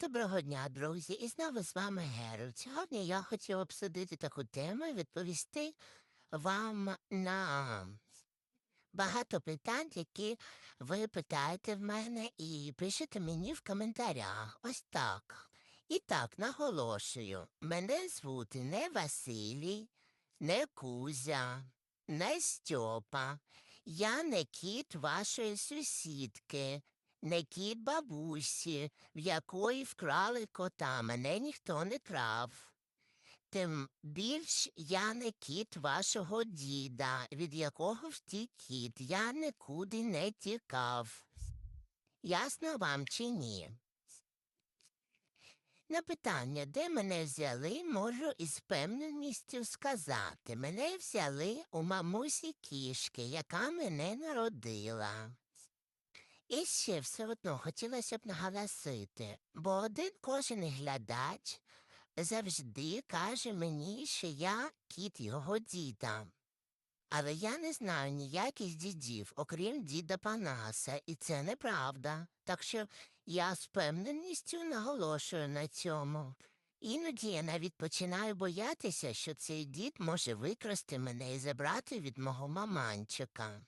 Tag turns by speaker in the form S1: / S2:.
S1: Доброго дня, друзі, і знову з вами Геральт. Сьогодні я хотів обсудити таку тему і відповісти вам на багато питань, які ви питаєте в мене і пишете мені в коментарях. Ось так. І так, наголошую, мене звути не Василій, не Кузя, не Стьопа. Я не кіт вашої сусідки, не кіт бабусі, в якої вкрали кота, мене ніхто не крав. Тим більш я не кіт вашого діда, від якого втік кіт, я нікуди не тікав. Ясно вам чи ні? На питання, де мене взяли, можу із певністю сказати. Мене взяли у мамусі кішки, яка мене народила. І ще все одно хотілося б наголосити, бо один кожен глядач завжди каже мені, що я кіт його діда. Але я не знаю ніяких дідів, окрім діда Панаса, і це неправда. Так що я з певненістю наголошую на цьому. Іноді я навіть починаю боятися, що цей дід може викрасти мене і забрати від мого маманчика.